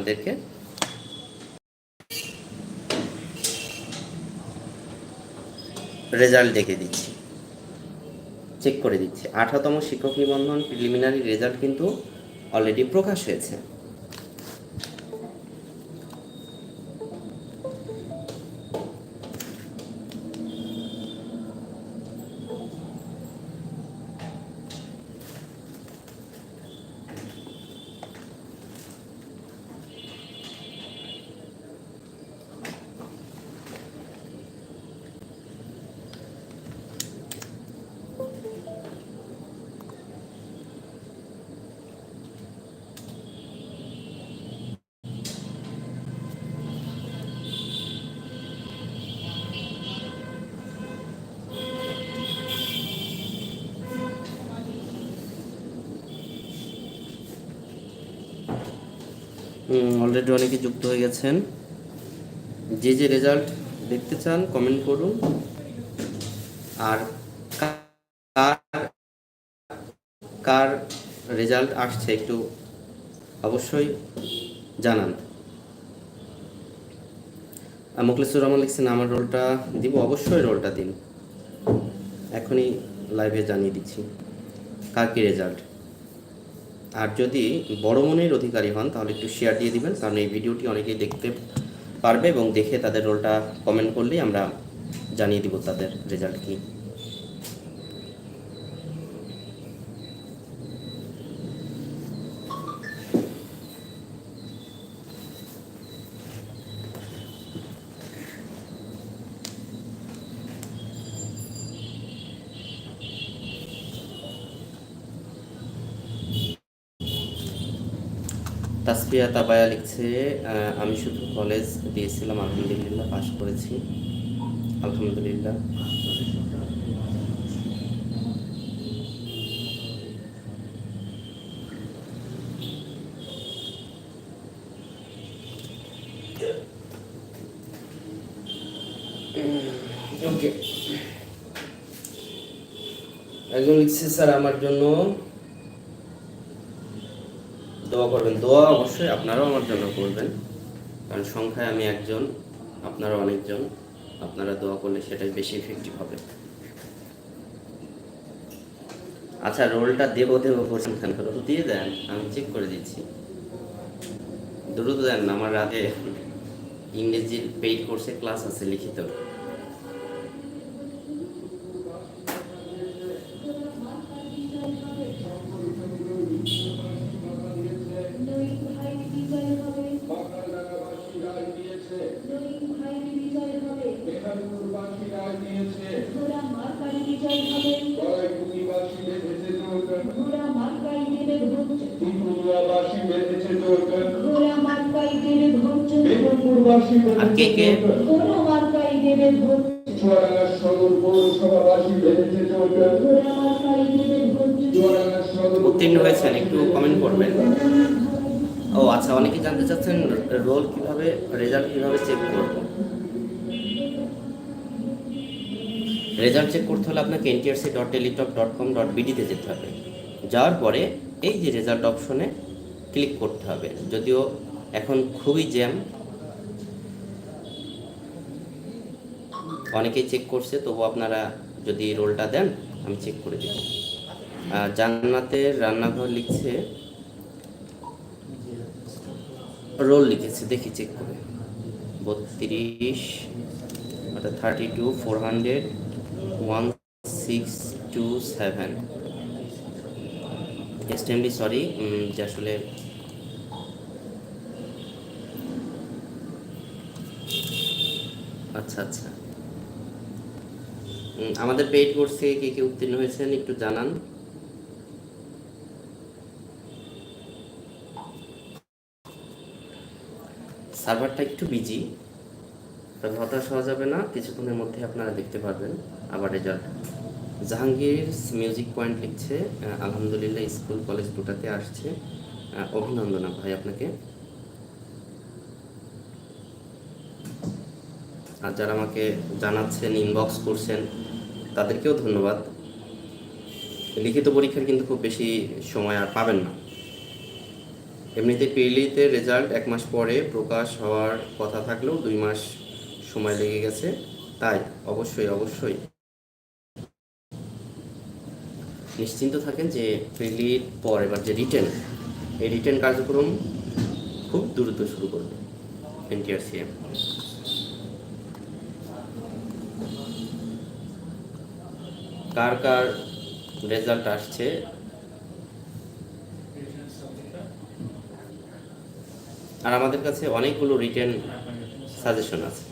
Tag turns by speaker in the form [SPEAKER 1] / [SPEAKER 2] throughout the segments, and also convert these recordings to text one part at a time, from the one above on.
[SPEAKER 1] আপনাদেরকে রেজাল্ট দেখে দিচ্ছি। চেক করে দিচ্ছি। আঠারোতম শিক্ষক নিবন্ধন প্রিলিমিনারি রেজাল্ট কিন্তু অলরেডি প্রকাশ হয়েছে। অলরেডি অনেকে যুক্ত হয়ে গেছেন। যে যে রেজাল্ট দেখতে চান কমেন্ট করুন। আর কার কার রেজাল্ট আসছে একটু অবশ্যই জানান। মুখলেসুর রহমান লিখছেন, আমার রোলটা দিব, অবশ্যই রোলটা দিন। এখনই লাইভে জানিয়ে দিচ্ছি। কার কি রেজাল্ট আর যদি বড় মনের অধিকারী হন, তাহলে একটু শেয়ার দিয়ে দিবেন, কারণ এই ভিডিওটি অনেকেই দেখতে পারবে এবং দেখে তাদের রোলটা কমেন্ট করলেই আমরা জানিয়ে দিব তাদের রেজাল্ট কি। তাসফিয়া তাবায়া লিখছে আমি শুধু কলেজ দিয়েছিলাম, আলহামদুলিল্লাহ, পাশ করেছি। আলহামদুলিল্লাহ। একজন লিখছে, স্যার, আমার জন্য দোয়া করবেন। দোয়া অবশ্যই আপনারাও আমার জন্য করবেন। কারণ সংখ্যায় আমি একজন আপনারা অনেকজন। আপনারা দোয়া করলে সেটাই বেশি ইফেক্টিভ হবে। আচ্ছা রোলটা দেবো দেবো করছেন কেন রোল দিয়ে দেন, আমি চেক করে দিচ্ছি। দ্রুত দেন, আমার রাতে ইংরেজির পেইড কোর্সে ক্লাস আছে লিখিত। উত্তীর্ণ হয়েছেন একটু কমেন্ট করবেন। ও আচ্ছা অনেকে জানতে চাচ্ছেন রোল কীভাবে রেজাল্ট কীভাবে চেক করব? রেজাল্ট চেক করতে হলে আপনাকে NTRC dot Teletalk dot com dot বিডিতে যেতে হবে। যাওয়ার পরে এই যে রেজাল্ট অপশনে ক্লিক করতে হবে। যদিও এখন খুবই জ্যাম অনেকেই চেক করছে তবু আপনারা যদি রোলটা দেন, আমি চেক করে দেব। জান্নাতের রান্নাঘর লিখছে রোল লিখেছে, দেখি চেক করে। বত্রিশ অর্থাৎ thirty two four hundred one six two seven extremely sorry যে আসলে আচ্ছা আচ্ছা। আমাদের পেইড কোর্সে কে কে উত্তীর্ণ হয়েছেন একটু জানান। সার্ভারটা একটু বিজি তবে হতাশ হওয়া যাবে না, কিছুক্ষণের মধ্যে আপনারা দেখতে পারবেন আবার রেজাল্ট জাহাঙ্গীর মিউজিক পয়েন্ট লিখছে আলহামদুলিল্লাহ স্কুল কলেজ দুটাতে আসছে। অভিনন্দন ভাই আপনাকে। আর যারা আমাকে জানাচ্ছেন ইনবক্স করছেন, তাদেরকেও ধন্যবাদ। লিখিত পরীক্ষার কিন্তু খুব বেশি সময় আর পাবেন না। এমনিতে পিএলইতে রেজাল্ট এক মাস পরে প্রকাশ হওয়ার কথা থাকলেও দুই মাস সময় লেগে গেছে। তাই অবশ্যই অবশ্যই নিশ্চিন্ত থাকেন যে প্রিলির পর এবার যে রিটেন এই রিটেন কার্যক্রম খুব দ্রুত শুরু করবে এনটিআরসিএম। কার কার রেজাল্ট আসছে আর আমাদের কাছে অনেকগুলো রিটার্ন সাজেশন আছে।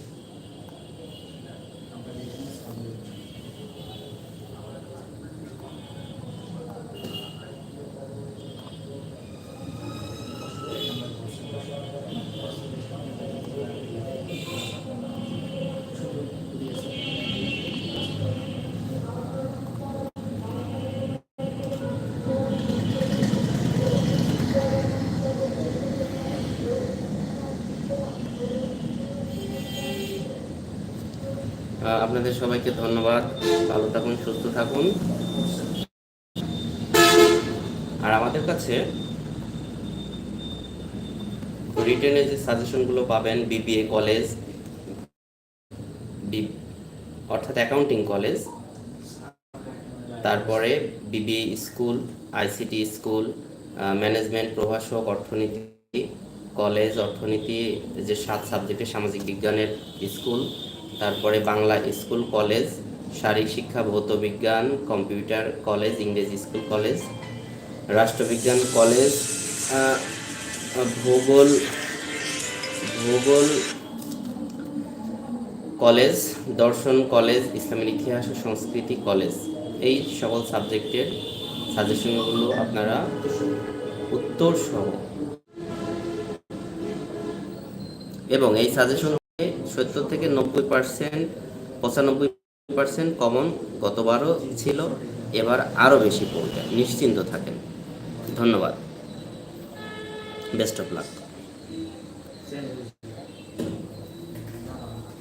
[SPEAKER 1] আপনাদের সবাইকে ধন্যবাদ। ভালো থাকুন, সুস্থ থাকুন। আর আমাদের কাছে রিটেনে যে সাজেশনগুলো পাবেন বিবিএ কলেজ অর্থাৎ অ্যাকাউন্টিং কলেজ তারপরে BBA school ICT school management প্রভাষক, অর্থনীতি কলেজ অর্থনীতি, যে সাত সাবজেক্টে সামাজিক বিজ্ঞানের স্কুল তারপরে বাংলা স্কুল কলেজ, শারীরিক শিক্ষা, ভৌত বিজ্ঞান, কম্পিউটার কলেজ, ইংরেজি স্কুল কলেজ রাষ্ট্রবিজ্ঞান কলেজ ভূগোল ভূগোল কলেজ, দর্শন কলেজ ইসলামের ইতিহাস ও সংস্কৃতি কলেজ। এই সকল সাবজেক্টের সাজেশনগুলো আপনারা উত্তর সহ এবং এই সাজেশন সত্তর থেকে নব্বই পার্সেন্ট পঁচানব্বই পার্সেন্ট কমন গতবারও ছিল, এবার আরও বেশি পড়বে, নিশ্চিন্ত থাকেন। ধন্যবাদ। Best of luck.